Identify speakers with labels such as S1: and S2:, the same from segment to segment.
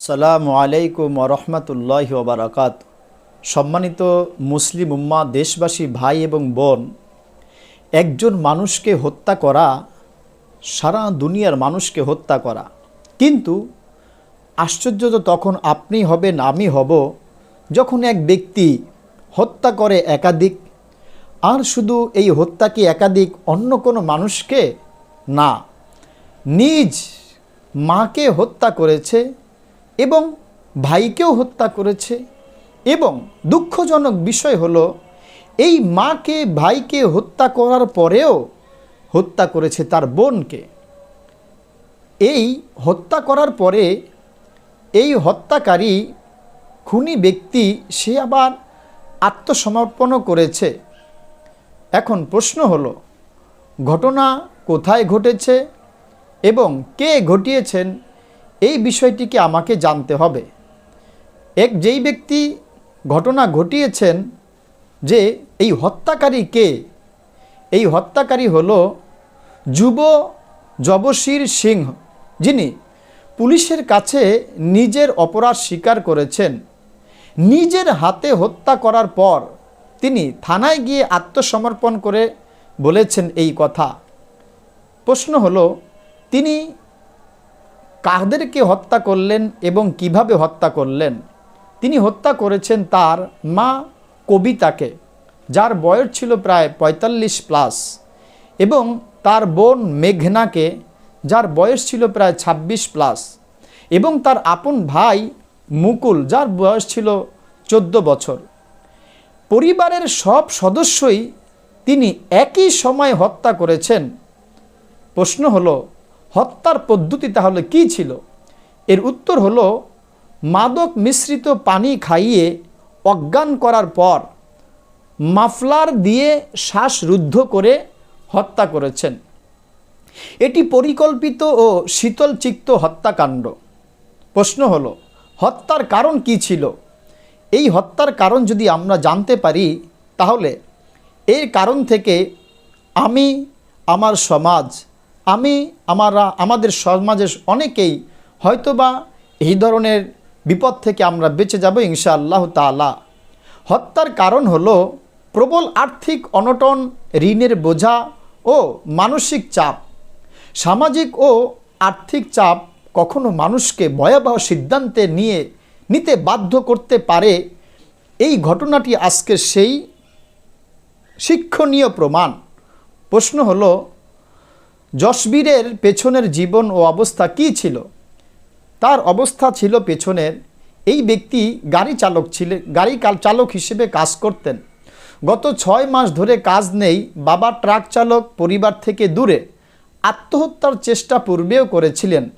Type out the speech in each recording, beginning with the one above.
S1: সালামু আলাইকুম রহমতুল্লাহ ওবরাকাত সম্মানিত মুসলিম উম্মা দেশবাসী, ভাই এবং বোন, একজন মানুষকে হত্যা করা, সারা দুনিয়ার মানুষকে হত্যা করা। কিন্তু আশ্চর্য তো তখন আপনি হবেন, আমি হব। যখন এক ব্যক্তি হত্যা করে একাধিক, আর শুধু এই হত্যা কি একাধিক অন্য কোনো মানুষকে? না। নিজ মাকে হত্যা করেছে এবং ভাইকেও হত্যা করেছে এবং দুঃখজনক বিষয় হলো, এই মাকে, ভাইকে হত্যা করার পরেও হত্যা করেছে তার বোনকে। এই হত্যা করার পরে এই হত্যাকারী খুনি ব্যক্তি, সে আবার আত্মসমর্পণও করেছে। এখন প্রশ্ন হলো, ঘটনা কোথায় ঘটেছে এবং কে ঘটিয়েছেন? এই বিষয়টিকে আমাকে জানতে হবে। এক যেই ব্যক্তি ঘটনা ঘটিয়েছেন যে এই হত্যাকারী কে? এই হত্যাকারী হলো যুব জবশির সিংহ। যিনি পুলিশের কাছে নিজের অপরাধ স্বীকার করেছেন। নিজের হাতে হত্যা করার পর তিনি থানায় গিয়ে আত্মসমর্পণ করে বলেছেন এই কথা। প্রশ্ন হলো, তিনি কাদেরকে হত্যা করলেন এবং কীভাবে হত্যা করলেন? তিনি হত্যা করেছেন তার মা কবিতাকে, যার বয়স ছিল প্রায় পঁয়তাল্লিশ প্লাস, এবং তার বোন মেঘনাকে, যার বয়স ছিল প্রায় ২৬ প্লাস, এবং তার আপন ভাই মুকুল, যার বয়স ছিল চোদ্দ বছর। পরিবারের সব সদস্যই তিনি একই সময় হত্যা করেছেন। প্রশ্ন হলো হত্যার পদ্ধতি তাহলে কি ছিল? এর উত্তর হলো, মাদক মিশ্রিত পানি খাইয়ে অজ্ঞান করার পর মাফলার দিয়ে শ্বাসরুদ্ধ করে হত্যা করেছেন। এটি পরিকল্পিত ও শীতলচিত্ত হত্যাকাণ্ড। প্রশ্ন হলো, হত্যার কারণ কি ছিল? এই হত্যার কারণ যদি আমরা জানতে পারি, তাহলে এর কারণ থেকে আমি, আমার সমাজ আমি আমারা, আমাদের সমাজের অনেকেই হয়তোবা এই ধরনের বিপদ থেকে আমরা বেঁচে যাব ইনশা আল্লাহ তালা হত্যার কারণ হলো প্রবল আর্থিক অনটন, ঋণের বোঝা ও মানসিক চাপ। সামাজিক ও আর্থিক চাপ কখনো মানুষকে ভয়াবহ সিদ্ধান্তে নিয়ে নিতে বাধ্য করতে পারে। এই ঘটনাটি আজকে সেই শিক্ষণীয় প্রমাণ। প্রশ্ন হলো যশবীরের পেছনের জীবন ও অবস্থা কি ছিল? তার অবস্থা ছিল পেছনের। এই ব্যক্তি গাড়ি চালক ছিলেন গাড়ি চালক হিসেবে কাজ করতেন। গত ছয় মাস ধরে কাজ নেই, বাবা ট্রাক চালক, পরিবার থেকে দূরে। আত্মহত্যার চেষ্টা পূর্বেও করেছিলেন।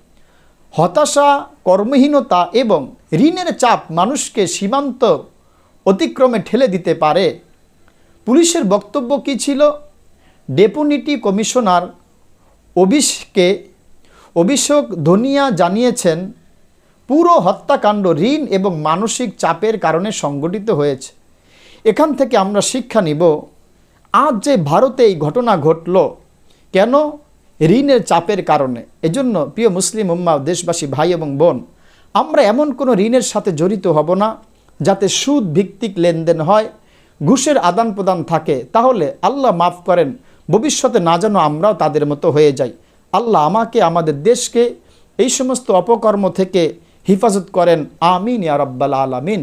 S1: হতাশা, কর্মহীনতা এবং ঋণের চাপ মানুষকে সীমান্ত অতিক্রমে ঠেলে দিতে পারে। পুলিশের বক্তব্য কী ছিল? ডেপুনিটি কমিশনার অভিষকে, অভিষেক ধনিয়া জানিয়েছেন, পুরো হত্যাকাণ্ড ঋণ এবং মানসিক চাপের কারণে সংগঠিত হয়েছে। এখান থেকে আমরা শিক্ষা নিব, আজ যে ভারতে এই ঘটনা ঘটল, কেন ঋণের চাপের কারণে? এজন্য প্রিয় মুসলিম উম্মা দেশবাসী, ভাই এবং বোন, আমরা এমন কোনো ঋণের সাথে জড়িত হব না, যাতে সুদ ভিত্তিক লেনদেন হয়, ঘুষের আদান প্রদান থাকে। তাহলে আল্লাহ মাফ করেন ভবিষ্যতে না যেন আমরাও তাদের মতো হয়ে যাই। আল্লাহ আমাকে, আমাদের দেশকে এই সমস্ত অপকর্ম থেকে হিফাজত করেন। আমিন ইয়া রব্বাল আলামিন।